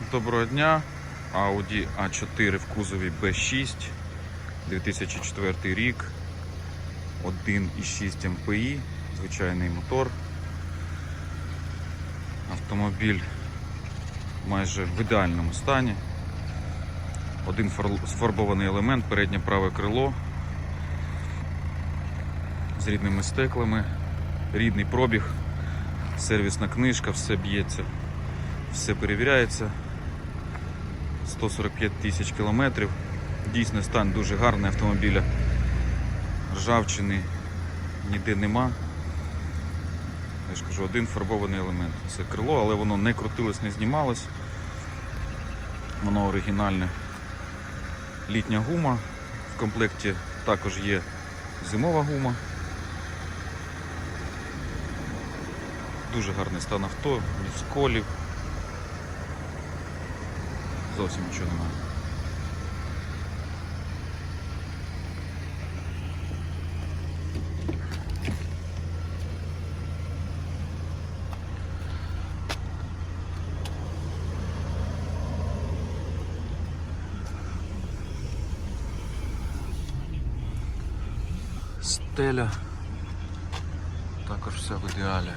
Доброго дня. Audi A4 в кузові B6, 2004 рік, 1,6 МПІ, звичайний мотор. Автомобіль майже в ідеальному стані. Один сфарбований елемент, переднє праве крило з рідними стеклами, рідний пробіг, сервісна книжка, все б'ється, все перевіряється. 145 тисяч кілометрів. Дійсно стан дуже гарний автомобіля. Ржавчини ніде нема. Я ж кажу, один фарбований елемент. Це крило, але воно не крутилось, не знімалось. Воно оригінальне. Літня гума. В комплекті також є зимова гума. Дуже гарний стан авто, без сколів. Зовсім нічого немає. Стеля також все в ідеалі.